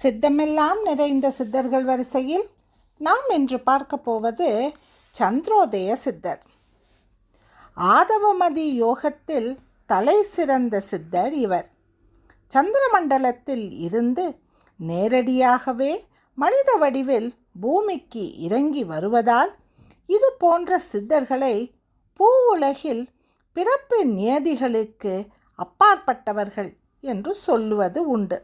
சித்தமெல்லாம் நிறைந்த சித்தர்கள் வரிசையில் நாம் இன்று பார்க்க போவது சந்திரோதய சித்தர். ஆதவமதி யோகத்தில் தலை சிறந்த சித்தர் இவர். சந்திரமண்டலத்தில் இருந்து நேரடியாகவே மனித வடிவில் பூமிக்கு இறங்கி வருவதால் இது போன்ற சித்தர்களை பூவுலகில் பிறப்பு நியதிகளுக்கு அப்பாற்பட்டவர்கள் என்று சொல்லுவது உண்டு.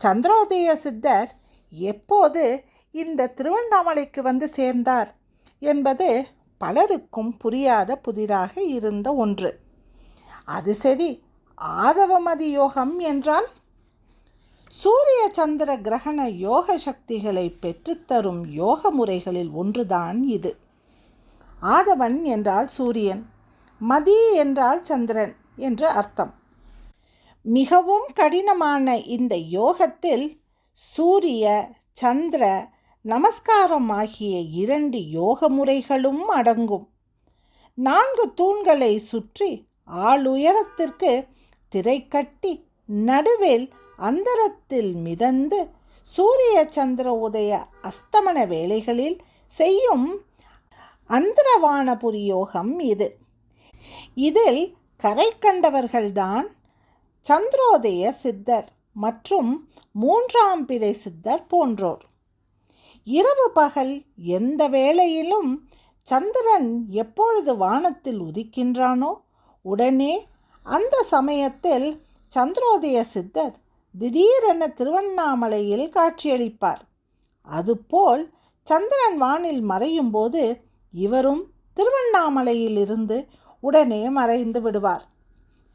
சந்திரோதய சித்தர் எப்போது இந்த திருவண்ணாமலைக்கு வந்து சேர்ந்தார் என்பது பலருக்கும் புரியாத புதிராக இருந்த ஒன்று. அது சரி ஆதவமதி யோகம் என்றால்? சூரிய சந்திர கிரகண யோக சக்திகளை பெற்றுத்தரும் யோக முறைகளில் ஒன்றுதான் இது. ஆதவன் என்றால் சூரியன் மதி என்றால் சந்திரன் என்று அர்த்தம். மிகவும் கடினமான இந்த யோகத்தில் சூரிய சந்திர நமஸ்காரம் ஆகிய இரண்டு யோக முறைகளும் அடங்கும். நான்கு தூண்களை சுற்றி ஆளுயரத்திற்கு திரை கட்டி நடுவில் அந்தரத்தில் மிதந்து சூரிய சந்திர உதய அஸ்தமன வேளைகளில் செய்யும் அந்தரவானபுரி யோகம் இது. இதில் கரை கண்டவர்கள்தான் சந்திரோதய சித்தர் மற்றும் மூன்றாம் பிறை சித்தர் போன்றோர். இரவு பகல் எந்த வேளையிலும் சந்திரன் எப்பொழுது வானத்தில் உதிக்கின்றானோ உடனே அந்த சமயத்தில் சந்திரோதய சித்தர் திடீரென திருவண்ணாமலையில் காட்சியளிப்பார். அதுபோல் சந்திரன் வானில் மறையும் போது இவரும் திருவண்ணாமலையிலிருந்து உடனே மறைந்து விடுவார்.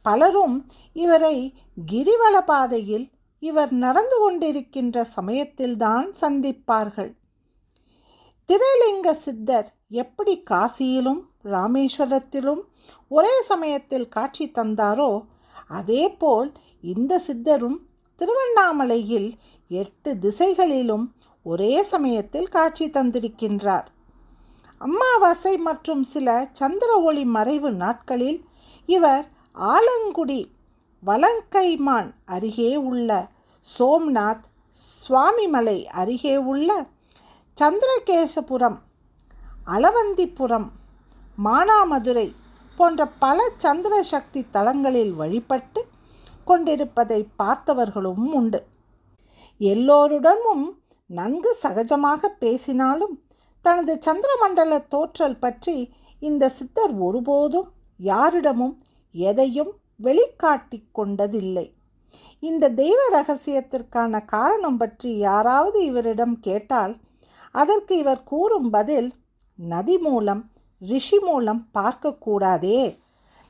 பலரும் இவரை கிரிவல பாதையில் இவர் நடந்து கொண்டிருக்கின்ற சமயத்தில்தான் சந்திப்பார்கள். திரைலிங்க சித்தர் எப்படி காசியிலும் ராமேஸ்வரத்திலும் ஒரே சமயத்தில் காட்சி தந்தாரோ அதேபோல் இந்த சித்தரும் திருவண்ணாமலையில் எட்டு திசைகளிலும் ஒரே சமயத்தில் காட்சி தந்திருக்கின்றார். அமாவாசை மற்றும் சில சந்திர ஒளி மறைவு நாட்களில் இவர் ஆலங்குடி வலங்கைமான் அருகே உள்ள சோம்நாத் சுவாமிமலை அருகே உள்ள சந்திரகேசபுரம் அலவந்திபுரம் மானாமதுரை போன்ற பல சந்திர சக்தி தலங்களில் வழிபட்டு கொண்டிருப்பதை பார்த்தவர்களும் உண்டு. எல்லோருடனும் நன்கு சகஜமாக பேசினாலும் தனது சந்திரமண்டல தோற்றல் பற்றி இந்த சித்தர் ஒருபோதும் யாரிடமும் எதையும் வெளிக்காட்டிக் கொண்டதில்லை. இந்த தெய்வ ரகசியத்திற்கான காரணம் பற்றி யாராவது இவரிடம் கேட்டால் அதற்கு இவர் கூறும் பதில் நதி மூலம் ரிஷி மூலம் பார்க்கக்கூடாதே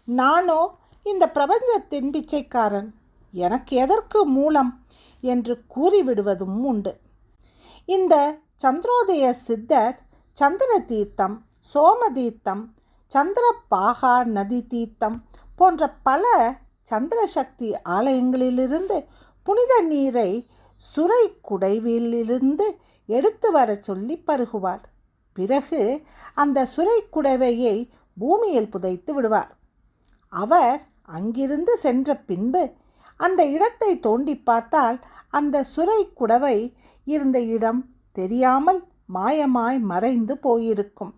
நானோ இந்த பிரபஞ்சத்தின் பிச்சைக்காரன். எனக்கு எதற்கு மூலம்? என்று கூறிவிடுவதும் உண்டு. இந்த சந்திரோதய சித்தர் சந்திர தீர்த்தம் சோம தீர்த்தம் சந்திரபாகா நதி தீர்த்தம் போன்ற பல சந்திரசக்தி ஆலயங்களிலிருந்து புனித நீரை சுரை குடைவிலிருந்து எடுத்து வர சொல்லி பருகுவார். பிறகு அந்த சுரை குடைவையை பூமியில் புதைத்து விடுவார். அவர் அங்கிருந்து சென்ற பின்பு அந்த இடத்தை தோண்டி பார்த்தால் அந்த சுரை குடவை இருந்த இடம் தெரியாமல் மாயமாய் மறைந்து போயிருக்கும்.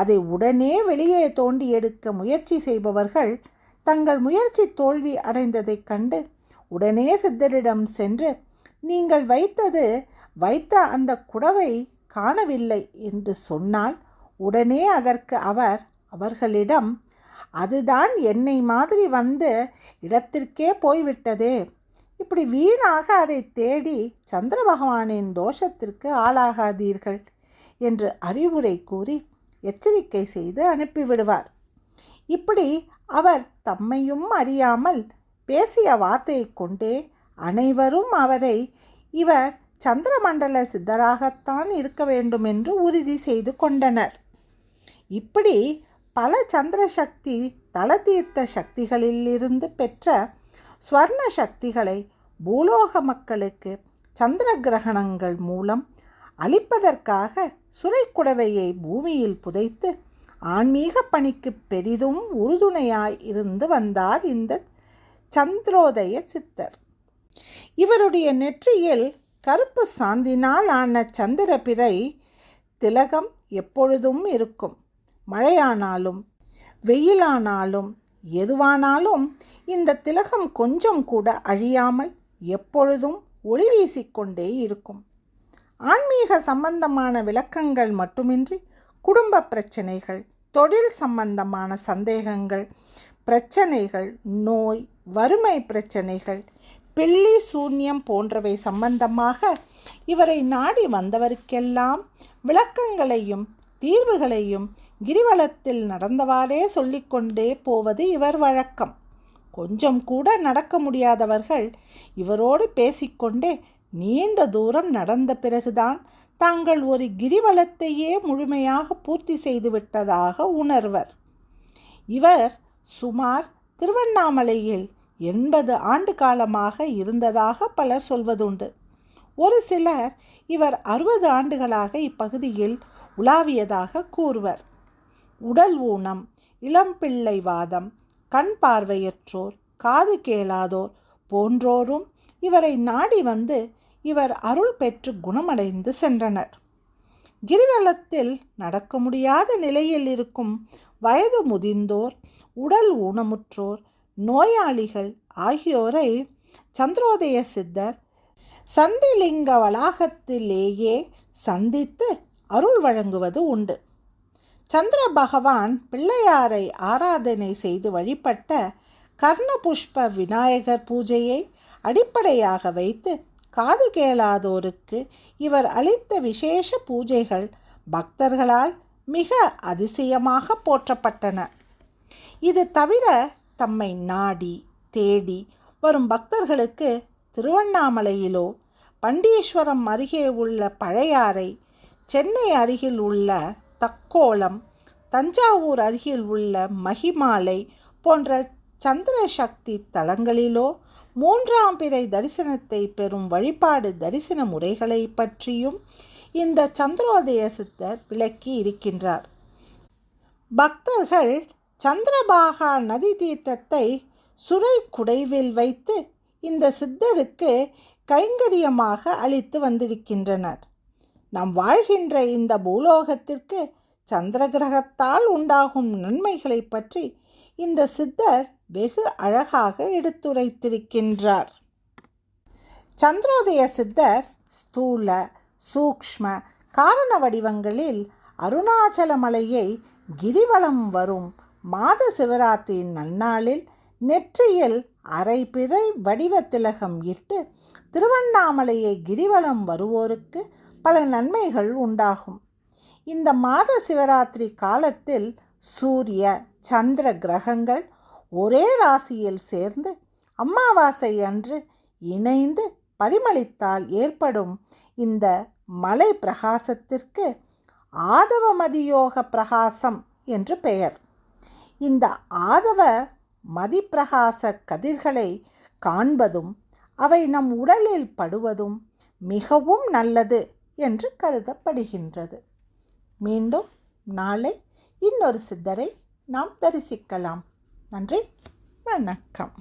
அதை உடனே வெளியே தோண்டி எடுக்க முயற்சி செய்பவர்கள் தங்கள் முயற்சி தோல்வி அடைந்ததைக் கண்டு உடனே சித்தரிடம் சென்று நீங்கள் வைத்தது வைத்த அந்த குடவை காணவில்லை என்று சொன்னால் உடனே அதற்கு அவர் அவர்களிடம் அதுதான் என்னை மாதிரி வந்து இடத்திற்கே போய்விட்டதே. இப்படி வீணாக அதை தேடி சந்திர பகவானின் தோஷத்திற்கு ஆளாகாதீர்கள் என்று அறிவுரை கூறி எச்சரிக்கை செய்து அனுப்பிவிடுவார். இப்படி அவர் தம்மையும் அறியாமல் பேசிய வார்த்தையை கொண்டே அனைவரும் அவரை இவர் சந்திரமண்டல சித்தராகத்தான் இருக்க வேண்டும் என்று உறுதி செய்து கொண்டனர். இப்படி பல சந்திர சக்தி தலதீர்த்த சக்திகளிலிருந்து பெற்ற ஸ்வர்ண சக்திகளை பூலோக மக்களுக்கு சந்திர கிரகணங்கள் மூலம் அளிப்பதற்காக சுரைக்குடவையை பூமியில் புதைத்து ஆன்மீக பணிக்கு பெரிதும் உறுதுணையாய் இருந்து வந்தார் இந்த சந்திரோதய சித்தர். இவருடைய நெற்றியில் கருப்பு சாந்தினால் ஆன சந்திரபிறை திலகம் எப்பொழுதும் இருக்கும். மழையானாலும் வெயிலானாலும் எதுவானாலும் இந்த திலகம் கொஞ்சம் கூட அழியாமல் எப்பொழுதும் ஒளி வீசிக்கொண்டே இருக்கும். ஆன்மீக சம்பந்தமான விளக்கங்கள் மட்டுமின்றி குடும்ப பிரச்சனைகள் தொழில் சம்பந்தமான சந்தேகங்கள் பிரச்சனைகள் நோய் வறுமை பிரச்சனைகள் பில்லி சூன்யம் போன்றவை சம்பந்தமாக இவரை நாடி வந்தவருக்கெல்லாம் விளக்கங்களையும் தீர்வுகளையும் கிரிவலத்தில் நடந்தவாறே சொல்லிக்கொண்டே போவது இவர் வழக்கம். கொஞ்சம் கூட நடக்க முடியாதவர்கள் இவரோடு பேசிக்கொண்டே நீண்ட தூரம் நடந்த பிறகுதான் தாங்கள் ஒரு கிரிவலத்தையே முழுமையாக பூர்த்தி செய்துவிட்டதாக உணர்வர். இவர் சுமார் திருவண்ணாமலையில் எண்பது ஆண்டு காலமாக இருந்ததாக பலர் சொல்வதுண்டு. ஒரு சிலர் இவர் அறுபது ஆண்டுகளாக இப்பகுதியில் உலாவியதாக கூறுவர். உடல் ஊனம் இளம்பிள்ளை வாதம் கண் பார்வையற்றோர் காது கேளாதோர் போன்றோரும் இவரை நாடி வந்து இவர் அருள் பெற்று குணமடைந்து சென்றனர். கிரிவலத்தில் நடக்க முடியாத நிலையில் இருக்கும் வயது முதிர்ந்தோர் உடல் ஊனமுற்றோர் நோயாளிகள் ஆகியோரை சந்திரோதய சித்தர் சந்திலிங்க வளாகத்திலேயே சந்தித்து அருள் வழங்குவது உண்டு. சந்திர பகவான் பிள்ளையாரை ஆராதனை செய்து வழிபட்ட கர்ணபுஷ்ப விநாயகர் பூஜையை அடிப்படையாக வைத்து காது கேளாதோருக்கு இவர் அளித்த விசேஷ பூஜைகள் பக்தர்களால் மிக அதிசயமாக போற்றப்பட்டன. இது தவிர தம்மை நாடி தேடி வரும் பக்தர்களுக்கு திருவண்ணாமலையிலோ பண்டீஸ்வரம் அருகே உள்ள பழையாறை சென்னை அருகில் உள்ள தக்கோலம் தஞ்சாவூர் அருகில் உள்ள மகிமாலை போன்ற சந்திர சக்தி தலங்களிலோ மூன்றாம் பிறை தரிசனத்தை பெறும் வழிபாடு தரிசன முறைகளை பற்றியும் இந்த சந்திரோதய சித்தர் விளக்கி இருக்கின்றார். பக்தர்கள் சந்திரபாகா நதி தீர்த்தத்தை சுரை குடைவில் வைத்து இந்த சித்தருக்கு கைங்கரியமாக அளித்து வந்திருக்கின்றனர். நாம் வாழ்கின்ற இந்த பூலோகத்திற்கு சந்திர கிரகத்தால் உண்டாகும் நன்மைகளை பற்றி இந்த சித்தர் வெகு அழகாக எடுத்துரைத்திருக்கின்றார். சந்திரோதய சித்தர் ஸ்தூல சூக்ஷ்ம காரண வடிவங்களில் அருணாச்சல மலையை கிரிவலம் வரும் மாத சிவராத்திரி நன்னாளில் நெற்றியில் அரைப்பிறை வடிவ திலகம் இட்டு திருவண்ணாமலையை கிரிவலம் வருவோருக்கு பல நன்மைகள் உண்டாகும். இந்த மாத சிவராத்திரி காலத்தில் சூரிய சந்திர கிரகங்கள் ஒரே ராசியில் சேர்ந்து அமாவாசை அன்று இணைந்து பரிமளித்தால் ஏற்படும் இந்த மலை பிரகாசத்திற்கு ஆதவமதியோக பிரகாசம் என்று பெயர். இந்த ஆதவ மதிப்பிரகாச கதிர்களை காண்பதும் அவை நம் உடலில் படுவதும் மிகவும் நல்லது என்று கருதப்படுகின்றது. மீண்டும் நாளை இன்னொரு சித்தரை நாம் தரிசிக்கலாம். நன்றி. வணக்கம்.